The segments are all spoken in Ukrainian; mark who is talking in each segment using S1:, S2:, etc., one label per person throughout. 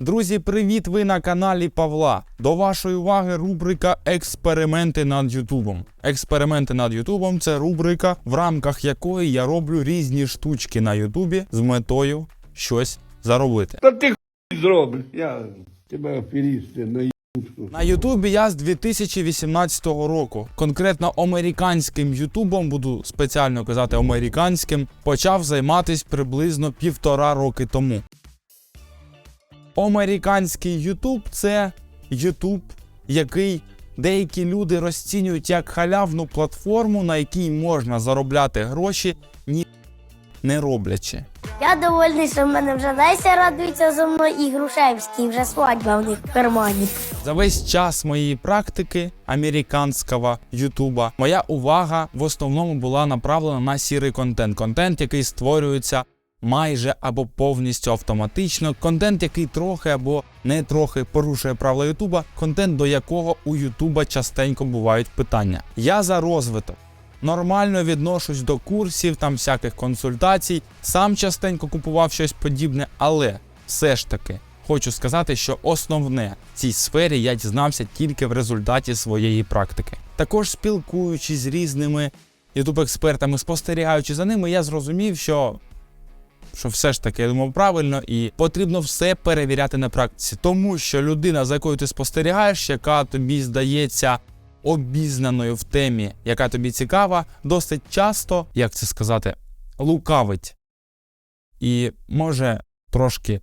S1: Друзі, привіт! Ви на каналі Павла. До вашої уваги рубрика Експерименти над Ютубом. Експерименти над Ютубом це рубрика, в рамках якої я роблю різні штучки на Ютубі з метою щось заробити.
S2: Та ти зробиш. Я тебе аферісти на
S1: На Ютубі я з 2018 року, конкретно американським Ютубом, буду спеціально казати американським, почав займатися приблизно півтора роки тому. Американський Ютуб це Ютуб, який деякі люди розцінюють як халявну платформу, на якій можна заробляти гроші, ні не роблячи.
S3: Я довольний, що в мене вже Леся радується за мною і Грушевський, вже свадьба в них в кармані.
S1: За весь час моєї практики американського Ютуба моя увага в основному була направлена на сірий контент. Контент, який створюється майже або повністю автоматично, контент, який трохи або не трохи порушує правила Ютуба, контент, до якого у Ютуба частенько бувають питання. Я за розвиток. Нормально відношусь до курсів, там всяких консультацій. Сам частенько купував щось подібне, але все ж таки хочу сказати, що основне в цій сфері я дізнався тільки в результаті своєї практики. Також спілкуючись з різними ютуб-експертами, спостерігаючи за ними, я зрозумів, що. Що все ж таки я думав правильно, і потрібно все перевіряти на практиці, тому що людина, за якою ти спостерігаєш, яка тобі здається обізнаною в темі, яка тобі цікава, досить часто, як це сказати, лукавить і може трошки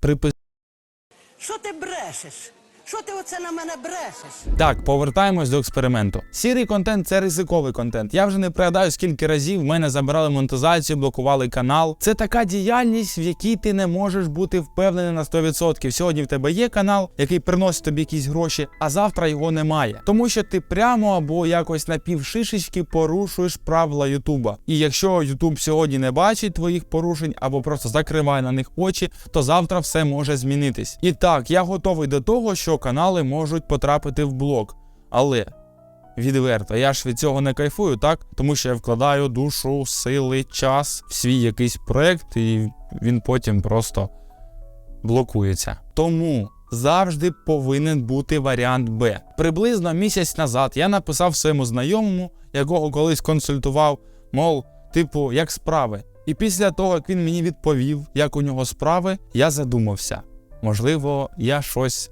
S1: припис.
S4: Що ти брешеш? Що ти оце на мене брешеш?
S1: Так, повертаємось до експерименту. Сірий контент це ризиковий контент. Я вже не пригадаю, скільки разів в мене забирали монетизацію, блокували канал. Це така діяльність, в якій ти не можеш бути впевнений на 100%. Сьогодні в тебе є канал, який приносить тобі якісь гроші, а завтра його немає. Тому що ти прямо або якось напівшишечки порушуєш правила Ютуба. І якщо Ютуб сьогодні не бачить твоїх порушень або просто закриває на них очі, то завтра все може змінитись. І так, я готовий до того, що канали можуть потрапити в блок. Але відверто, я ж від цього не кайфую, так? Тому що я вкладаю душу, сили, час в свій якийсь проект, і він потім просто блокується. Тому завжди повинен бути варіант Б. Приблизно місяць назад я написав своєму знайомому, якого колись консультував, мов, типу, як справи. І після того, як він мені відповів, як у нього справи, я задумався. Можливо, я щось,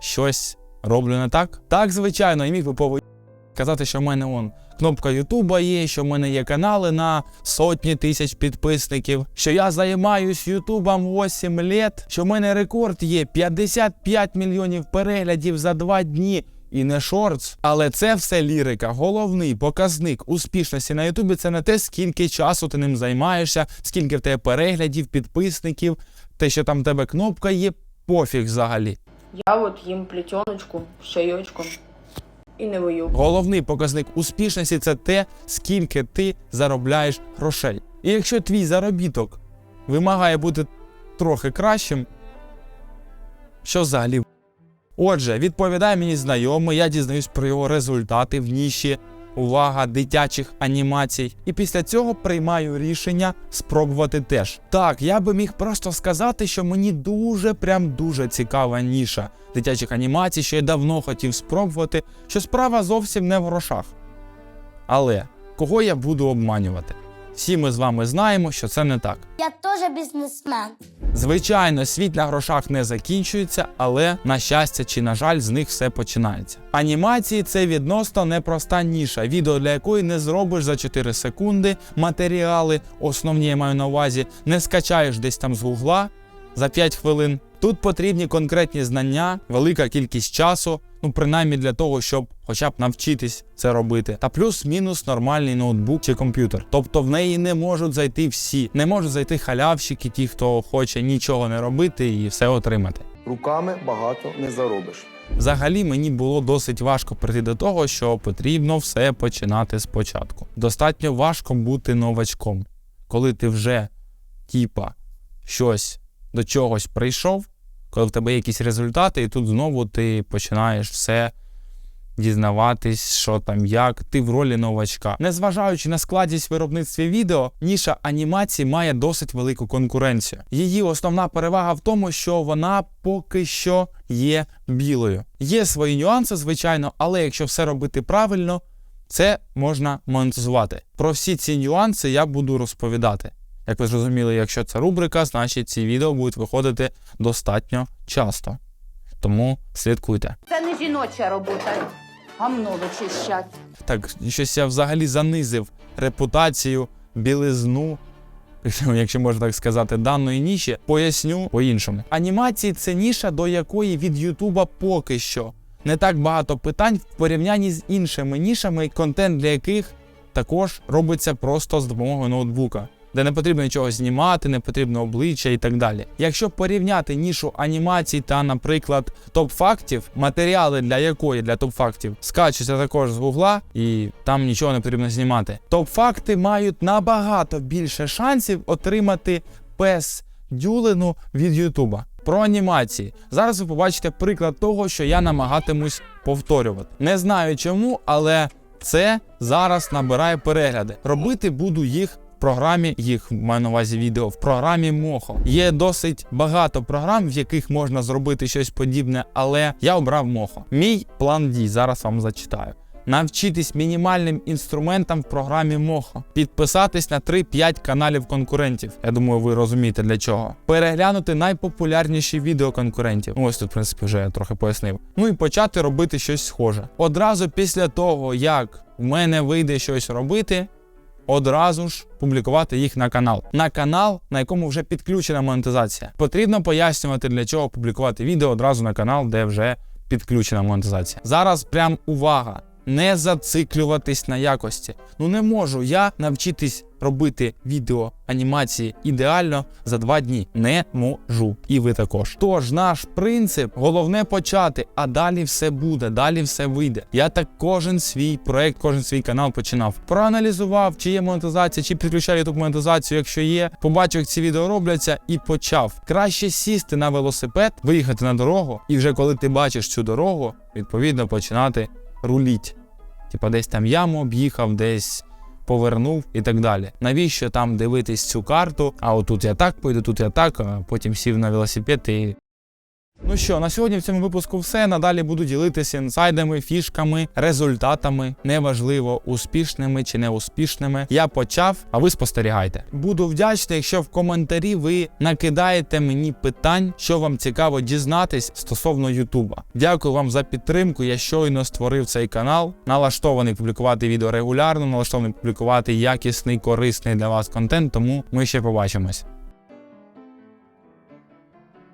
S1: щось роблю не так? Так, звичайно, я міг би повинен казати, що в мене он кнопка Ютуба є, що в мене є канали на сотні тисяч підписників, що я займаюсь Ютубом 8 літ, що в мене рекорд є 55 мільйонів переглядів за 2 дні. І не шортс, але це все лірика. Головний показник успішності на Ютубі це не те, скільки часу ти ним займаєшся, скільки в тебе переглядів, підписників, те, що там в тебе кнопка є, пофіг взагалі.
S5: Я от їм плетеночку з і не вою.
S1: Головний показник успішності це те, скільки ти заробляєш грошей. І якщо твій заробіток вимагає бути трохи кращим, що взагалі? Отже, відповідає мені знайомий, я дізнаюсь про його результати в ніші, увага, дитячих анімацій. І після цього приймаю рішення спробувати теж. Так, я би міг просто сказати, що мені дуже, прям дуже цікава ніша дитячих анімацій, що я давно хотів спробувати, що справа зовсім не в грошах. Але кого я буду обманювати? Всі ми з вами знаємо, що це не так.
S3: Я теж бізнесмен.
S1: Звичайно, світ на грошах не закінчується, але на щастя чи на жаль, з них все починається. Анімації це відносно непроста ніша, відео для якої не зробиш за 4 секунди. Матеріали, основні я маю на увазі, не скачаєш десь там з гугла за 5 хвилин. Тут потрібні конкретні знання, велика кількість часу, ну принаймні для того, щоб хоча б навчитись це робити. Та плюс-мінус нормальний ноутбук чи комп'ютер. Тобто в неї не можуть зайти всі, не можуть зайти халявщики, ті, хто хоче нічого не робити і все отримати.
S6: Руками багато не заробиш.
S1: Взагалі мені було досить важко прийти до того, що потрібно все починати спочатку. Достатньо важко бути новачком, коли ти вже типа щось до чогось прийшов, коли в тебе є якісь результати, і тут знову ти починаєш все дізнаватись, що там як, ти в ролі новачка. Незважаючи на складність виробництва відео, ніша анімації має досить велику конкуренцію. Її основна перевага в тому, що вона поки що є білою. Є свої нюанси, звичайно, але якщо все робити правильно, це можна монетизувати. Про всі ці нюанси я буду розповідати. Як ви зрозуміли, якщо це рубрика, значить ці відео будуть виходити достатньо часто. Тому слідкуйте.
S7: Це не жіноча робота. Гамно вичищать.
S1: Так, щось я взагалі занизив репутацію, білизну, якщо можна так сказати, даної ніші, поясню по-іншому. Анімації це ніша, до якої від Ютуба поки що не так багато питань в порівнянні з іншими нішами, контент для яких також робиться просто з допомогою ноутбука. Де не потрібно нічого знімати, не потрібно обличчя і так далі. Якщо порівняти нішу анімацій та, наприклад, топ-фактів, матеріали для якої для топ-фактів скачуться також з гугла, і там нічого не потрібно знімати. Топ-факти мають набагато більше шансів отримати пес дюлину від Ютуба. Про анімації. Зараз ви побачите приклад того, що я намагатимусь повторювати. Не знаю чому, але це зараз набирає перегляди. Робити буду їх програмі, їх маю на увазі відео в програмі Мохо. Є досить багато програм, в яких можна зробити щось подібне, але я обрав Мохо. Мій план дій зараз вам зачитаю. Навчитись мінімальним інструментам в програмі Мохо, підписатись на 3-5 каналів конкурентів. Я думаю, ви розумієте для чого. Переглянути найпопулярніші відео конкурентів. Ну, Ось тут, в принципі, вже я трохи пояснив. Ну і почати робити щось схоже. Одразу після того, як в мене вийде щось робити, одразу ж публікувати їх на канал. На канал, на якому вже підключена монетизація. Потрібно пояснювати, для чого публікувати відео одразу на канал, де вже підключена монетизація. Зараз прям увага. Не зациклюватись на якості. Ну не можу я навчитись робити відео анімації ідеально за два дні. Не можу. І ви також. Тож наш принцип головне почати, а далі все буде, далі все вийде. Я так кожен свій проект, кожен свій канал починав. Проаналізував, чи є монетизація, чи підключаю YouTube монетизацію. Якщо є, побачив, як ці відео робляться, і почав. Краще сісти на велосипед, виїхати на дорогу, і вже коли ти бачиш цю дорогу, відповідно починати руліть. Типа десь там яму об'їхав, десь повернув і так далі. Навіщо там дивитись цю карту? А отут я так пойду, тут я так, а потім сів на велосипед і. Ну що, на сьогодні в цьому випуску все. Надалі буду ділитися інсайдами, фішками, результатами. Неважливо, успішними чи неуспішними. Я почав, а ви спостерігайте. Буду вдячний, якщо в коментарі ви накидаєте мені питань, що вам цікаво дізнатись стосовно Ютуба. Дякую вам за підтримку. Я щойно створив цей канал. Налаштований публікувати відео регулярно, налаштований публікувати якісний, корисний для вас контент. Тому ми ще побачимось.